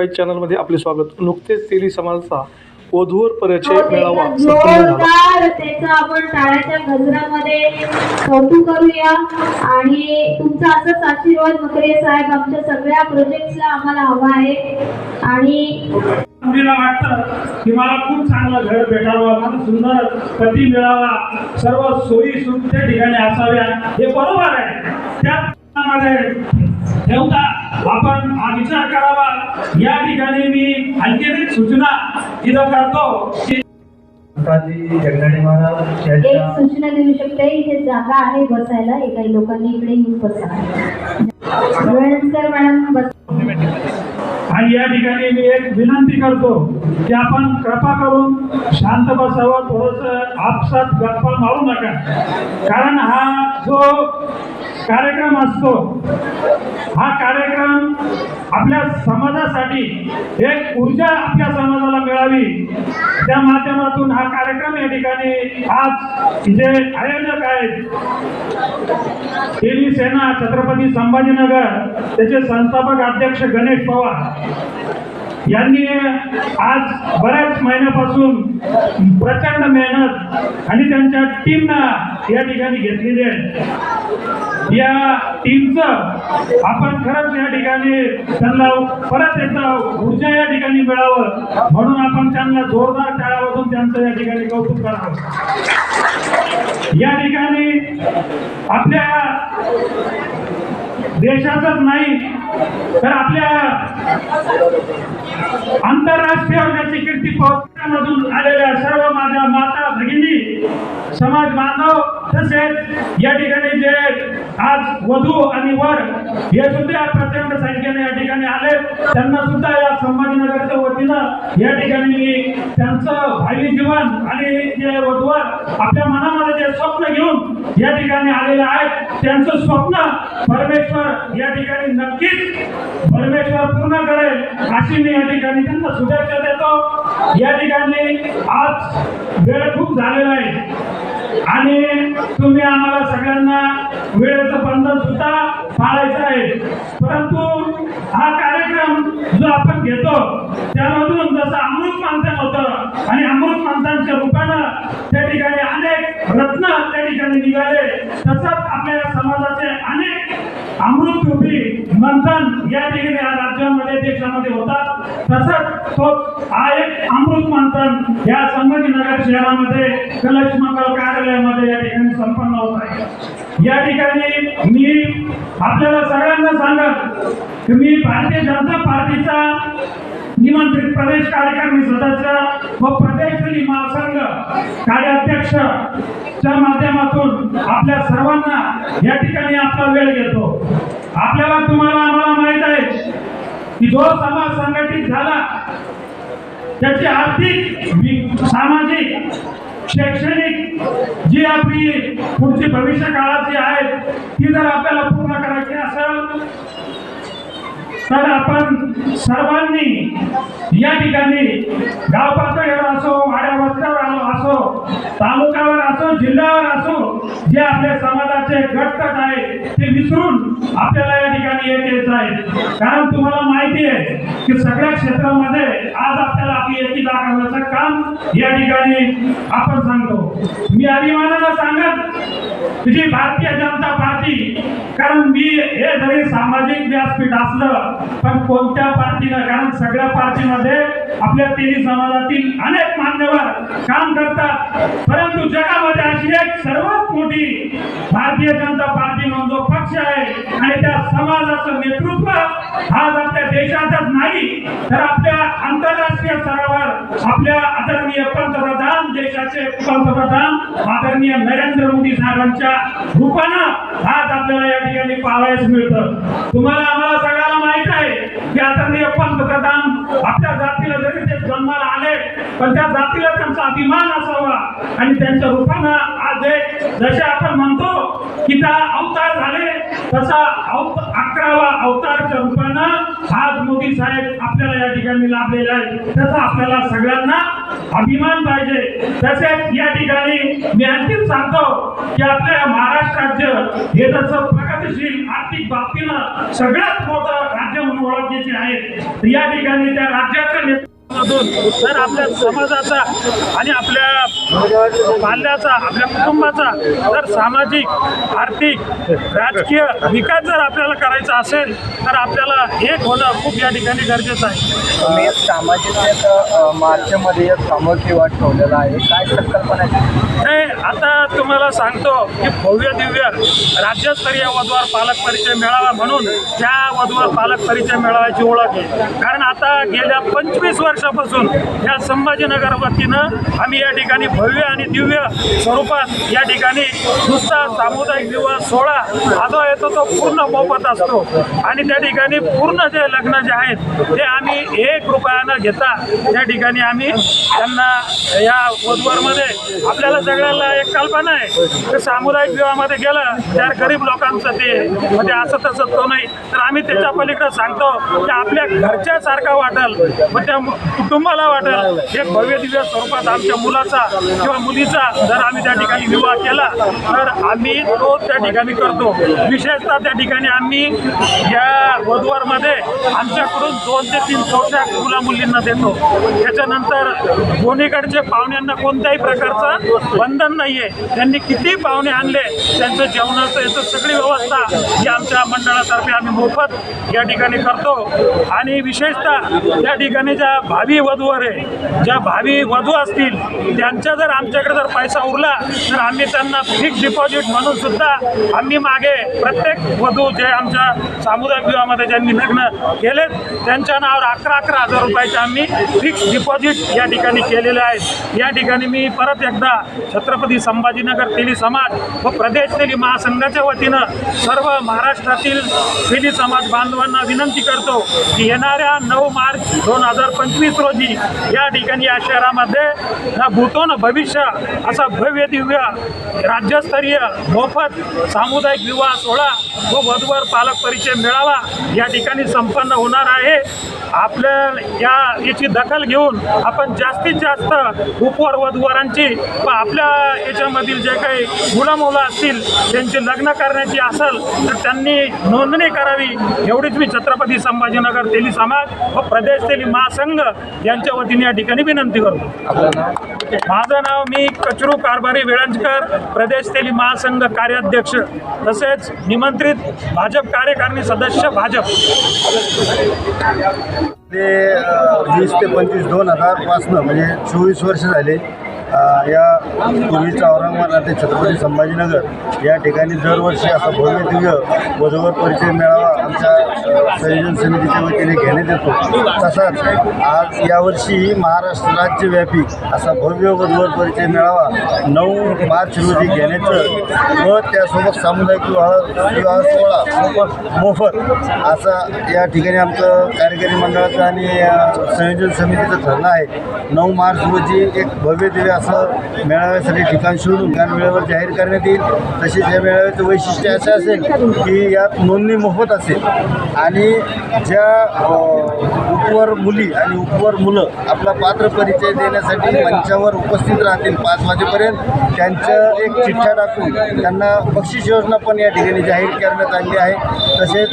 Five चॅनलमध्ये आपले स्वागत. नुकतेच तेली समाजाचा वधूवर परिचय मेळावा झाला. जोरदार त्याचं आपण टाळ्याच्या गजरामध्ये कौतुक करूया. आणि तुमचा असंच आशीर्वाद मकरे साहेब आमच्या सगळ्या प्रोजेक्टला आम्हाला हवा आहे. आणि मुलीला वाटतं की मला खूप चांगलं घर भेटावं मला सुंदर पती मिळावा. सर्व सोयी सुख त्या ठिकाणी असाव्या हे बरोबर आहे. त्यामध्ये ठेवता. आपण हा विचार करावा. या ठिकाणी मी आणखी एक सूचना इथं करतो की एक सूचना देऊ शकते इथे जागा आहे बसायला काही लोकांनी इकडे येऊन बसा वेळेनंतर मॅडम बस आणि या ठिकाणी मी एक विनंती करतो की आपण कृपा करून शांत बसावं थोडस आपसात गप्पा मारू नका. कारण हा जो कार्यक्रम असतो हा कार्यक्रम आपल्या समाजासाठी एक ऊर्जा आपल्या समाजाला मिळावी. त्या माध्यमातून हा कार्यक्रम या ठिकाणी आज जे आयोजक आहेत. तेली सेना छत्रपती संभाजीनगर त्याचे संस्थापक अध्यक्ष गणेश पवार. यांनी आज बऱ्याच महिन्यापासून प्रचंड मेहनत आणि त्यांच्या टीमनं या ठिकाणी घेतलेली आहे. या टीमचं आपण खरंच या ठिकाणी त्यांना परत एकदा ऊर्जा या ठिकाणी मिळावं म्हणून आपण त्यांना जोरदार टाळ्यामधून त्यांचं या ठिकाणी कौतुक करावं या ठिकाणी आपल्या देशाचंच नाही तर आपल्या आंतरराष्ट्रीय वर्गाची कीर्ती पोहोचण्यामधून आलेल्या सर्व माझ्या माता भगिनी समाज बांधव तसेच या ठिकाणी जे आज वधू आणि वर हे सुद्धा प्रचंड संख्येने या ठिकाणी आले. त्यांना सुद्धा या संभाजीनगर वतीनं या ठिकाणी मी त्यांचं भावी जीवन आणि जे आपल्या मनामध्ये जे स्वप्न घेऊन या ठिकाणी आलेले आहेत त्यांचं स्वप्न परमेश्वर या ठिकाणी नक्कीच परमेश्वर पूर्ण करेल अशी मी या ठिकाणी त्यांना शुभेच्छा देतो. या ठिकाणी आज वेळ खूप झालेला आहे. आणि तुम्ही आम्हाला सगळ्यांना वेळेचं बंधन सुद्धा पाळायचं आहे. परंतु हा कार्यक्रम जो आपण घेतो त्यामधून जसं अमृत मानधन होतं आणि अमृत मानधनच्या रूपानं त्या ठिकाणी अनेक रत्न त्या ठिकाणी निघाले. तसंच आपल्या समाजाचे अनेक अमृतरूपी मंथन या ठिकाणी या राज्यामध्ये देशामध्ये होतात. तसंच तो हा एक अमृत मंथन या संभाजीनगर शहरामध्ये कलश मंगल कार्यालयामध्ये या ठिकाणी संपन्न होत आहे. या ठिकाणी मी आपल्याला सगळ्यांना सांगत की मी भारतीय जनता पार्टीचा निमंत्रित प्रदेश कार्यकारिणी सदस्य व प्रदेश महासंघ कार्याध्यक्ष च्या माध्यमातून आपल्या सर्वांना या ठिकाणी आपला वेळ घेतो. आपल्याला तुम्हाला आम्हाला माहीत आहे की जो समाज संघटित झाला त्याची आर्थिक सामाजिक शैक्षणिक जी आपली पुढची भविष्य काळाची आहे ती जर आपल्याला पूर्ण करायची असेल तर आपण सर्वांनी या ठिकाणी गाव पातळीवर असो वाड्या वस्त्यावर आलो असो तालुक्यावर असो जिल्ह्यावर असो जे आपल्या समाजात गट घटक आहेत ते विसरून आपल्याला या ठिकाणी एक यायचं आहे कारण तुम्हाला माहिती आहे की सगळ्या क्षेत्रामध्ये आज आपल्याला आपली एकी दाखवण्याचं काम या ठिकाणी आपण सांगतो. मी अभिमानानं सांगत की जी भारतीय जनता पार्टी. कारण मी हे जरी सामाजिक व्यासपीठ असलं पण कोणत्या पार्टीनं कारण सगळ्या पार्टीमध्ये आपल्या तिन्ही समाजातील अनेक मान्यवर काम करतात. परंतु जगामध्ये अशी एक सर्वात मोठी भारतीय जनता पार्टी म्हणून जो पक्ष आहे. आणि त्या समाजाचं नेतृत्व आज आपल्या देशातच नाही तर आपल्या आंतरराष्ट्रीय स्तरावर आपल्या आदरणीय पंतप्रधान देशाचे पंतप्रधान आदरणीय नरेंद्र मोदी साहेबांच्या रूपानं आज आपल्याला या ठिकाणी पाहावयास मिळतं. तुम्हाला आम्हाला सगळ्याला माहीत आहे की आदरणीय पंतप्रधान आपल्या जातीला जरी ते जन्माला आले पण त्या जातीला त्यांचा अभिमान असावा आणि त्यांच्या रूपानं आज जसे आपण म्हणतो की त्या अवतार झाले तसा अकरावा अवतारच्या रूपानं आज मोदी साहेब आपल्याला या ठिकाणी लाभलेला आहे त्याचा आपल्याला सगळ्यांना अभिमान पाहिजे. तसेच या ठिकाणी मी आणखीन सांगतो की आपल्या महाराष्ट्र राज्य हे जसं प्रगतीशील आर्थिक बाबतीनं सगळ्यात मोठं राज्य म्हणून ओळखण्याचे आहे या ठिकाणी त्या राज्याचं नेतृत्व तर आपल्या समाजाचा आणि आपल्या पाल्याचा आपल्या कुटुंबाचा जर सामाजिक आर्थिक राजकीय विकास जर आपल्याला करायचा असेल तर आपल्याला एक होणं खूप या ठिकाणी गरजेचं आहे. एक सामाजिक मार्चमध्ये एक सामूहिक वाट ठेवलेला आहे. काय संकल्पना नाही आता तुम्हाला सांगतो की भव्य दिव्य राज्यस्तरीय वधूवर पालक परिचय मेळावा म्हणून त्या वधूवर पालक परिचय मेळाव्याची ओळख आहे. कारण आता गेल्या पंचवीस वर्षापासून या संभाजीनगर वतीनं आम्ही या ठिकाणी भव्य आणि दिव्य स्वरूपात या ठिकाणी नुसता सामुदायिक विवाह सोहळा हा जो येतो तो पूर्ण मोफत असतो. आणि त्या ठिकाणी पूर्ण जे लग्न जे आहेत ते आम्ही एक रुपयानं घेता. त्या ठिकाणी आम्ही त्यांना या वधूवरमध्ये आपल्याला सगळ्याला एक कल्पना आहे. की सामुदायिक विवाहामध्ये गेलं तर गरीब लोकांचं ते म्हणजे असं तसं तो नाही. तर आम्ही त्याच्या पलीकडे सांगतो की आपल्या घरच्यासारखा वाटेल मग त्या कुटुंबाला वाटेल. एक भव्य दिव्य स्वरूपात आमच्या मुलाचा किंवा मुलीचा जर आम्ही त्या ठिकाणी विवाह केला तर आम्ही तो त्या ठिकाणी करतो. विशेषतः त्या ठिकाणी आम्ही या मध्ये आमच्याकडून दोन ते तीन चौथ्या मुला मुलींना देतो. त्याच्यानंतर दोन्हीकडचे पाहुण्यांना कोणत्याही प्रकारचं बंधन नाही आहे त्यांनी किती पाहुणे आणले त्यांचं जेवणाचं याचं सगळी व्यवस्था ही आमच्या मंडळातर्फे आम्ही मोफत या ठिकाणी करतो. आणि विशेषतः त्या ठिकाणी ज्या भावी वधूवर आहे ज्या भावी वधू असतील त्यांच्या जर आमच्याकडे जर पैसा उरला तर आम्ही त्यांना फिक्स डिपॉझिट म्हणून सुद्धा आम्ही मागे प्रत्येक वधू जे आमच्या सामुदायिक विवाहामध्ये ज्यांनी लग्न केलेत त्यांच्या नावावर अकरा अकरा हजार रुपयाचे आम्ही फिक्स डिपॉझिट या ठिकाणी केलेले आहेत या ठिकाणी मी परत एकदा छत्रपती संभाजीनगर तेली समाज व प्रदेश तेली महासंघाच्या वतीनं सर्व महाराष्ट्रातील तेली समाज बांधवांना विनंती करतो की येणाऱ्या नऊ मार्च दोन हजार पंचवीस रोजी या ठिकाणी या शहरामध्ये ना भूतोन भविष्य असा भव्य दिव्य राज्यस्तरीय मोफत सामुदायिक विवाह सोहळा व वधूवर पालक परिचय मिळावा या ठिकाणी संपन्न होणार आहे. आपल्या या याची दखल घेऊन आपण जास्तीत जास्त उपवर वधूवरांची व आपल्या याच्यामधील जे काही मुलं मुलं असतील त्यांची लग्न करण्याची असेल तर त्यांनी नोंदणी करावी. एवढीच मी छत्रपती संभाजीनगर तेली समाज व प्रदेश तेली महासंघ यांच्या वतीने या ठिकाणी विनंती करतो. माझं नाव मी कचरू कारभारी वेळंजकर प्रदेश तेली महासंघ कार्याध्यक्ष तसेच निमंत्रित भाजप कार्यकारिणी सदस्य भाजप. ते वीस ते पंचवीस दोन हजारपासनं म्हणजे चोवीस वर्ष झाले. या पूर्वीचा औरंगाबाद ते छत्रपती संभाजीनगर या ठिकाणी दरवर्षी असा भव्य दिव्य वधूवर परिचय मेळावा आमच्या संयोजन समितीच्या वतीने घेण्यात येतो. तसाच आज यावर्षी महाराष्ट्र राज्यव्यापी असा भव्य वधूवर परिचय मेळावा नऊ मार्च रोजी घेण्याचं व त्यासोबत सामुदायिक विवाह विवाह सोहळा मोफत असा या ठिकाणी आमचं कार्यकारी मंडळाचं आणि संयोजन समितीचं ठरलं आहे. नऊ मार्च रोजी एक भव्य दिव्य असं मेळाव्यासाठी ठिकाण शोधून त्या मेळाव्यावर जाहीर करण्यात येईल. तसेच या मेळाव्याचं वैशिष्ट्य असं असेल की यात नोंदणी मोफत असेल. आणि ज्या उपवर मुली आणि उपवर मुलं आपला पात्र परिचय देण्यासाठी मंचावर उपस्थित राहतील पाच वाजेपर्यंत त्यांचं एक चिठ्ठ्या टाकून त्यांना बक्षीस योजना पण या ठिकाणी जाहीर करण्यात आली आहे. तसेच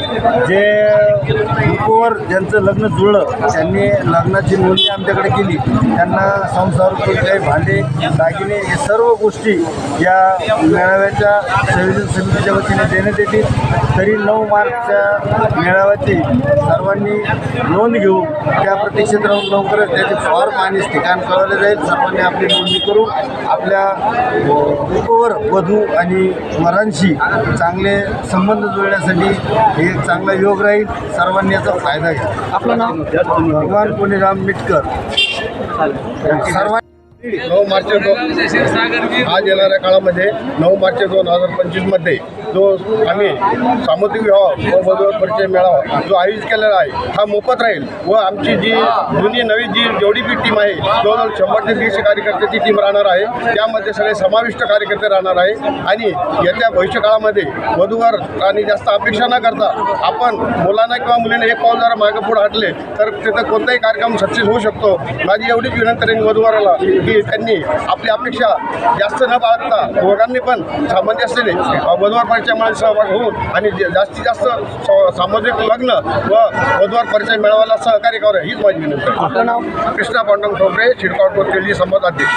जे उपवर ज्यांचं लग्न जुळलं त्यांनी लग्नाची नोंदणी आमच्याकडे केली. त्यांना संसार काही भांडे दागिने हे सर्व गोष्टी या मेळाव्याच्या संयोजन समितीच्या वतीने देण्यात येतील. तरी नऊ मार्चच्या मेळाव्याची सर्वांनी नोंद घेऊन त्या प्रतीक्षेत राहून लवकरच त्याचे फॉर्म आणि ठिकाण कळवले जाईल. सर्वांनी आपली नोंदणी करून आपल्या उपवर वधू आणि वरांशी चांगले संबंध जुळण्यासाठी हे एक चांगला योग राहील. सर्वांनी याचा फायदा घ्या. आपलं नाव? भगवान पुणेराम मिटकर. सर्वांनी नऊ मार्च दोन आज येणाऱ्या काळामध्ये नऊ मार्च दोन हजार पंचवीसमध्ये जो आम्ही सामुदायिक विवाह व वधूवर परिचय मेळावा जो आयोजित केलेला आहे हा मोफत राहील व आमची जी जुनी नवी जी जेवढी बी टीम आहे जवळजवळ शंभर ते दीडशे कार्यकर्त्याची टीम राहणार आहे. त्यामध्ये सगळे समाविष्ट कार्यकर्ते राहणार आहे आणि येत्या भविष्यकाळामध्ये वधूवर आणि जास्त अपेक्षा न करता आपण मुलांना किंवा मुलींना एक पाऊल जरा मागे पुढे हटले तर तिथं कोणताही कार्यक्रम सक्सेस होऊ शकतो. माझी एवढीच विनंती राहील वधूवराला की त्यांनी आपली अपेक्षा जास्त न बाळगता दोघांनी पण सामंजस्याने असलेले वधूवर परिचय प्रमाणात सहभाग होऊन आणि जे- जास्तीत जास्त सामाजिक लग्न व वधूवर परिचय मेळाव्याला सहकार्य करावं हीच माझी विनंती आहे. आपलं नाव? कृष्णा पांडुरंग ठोंबरे शिडकावटपूर केली संवाद अध्यक्ष.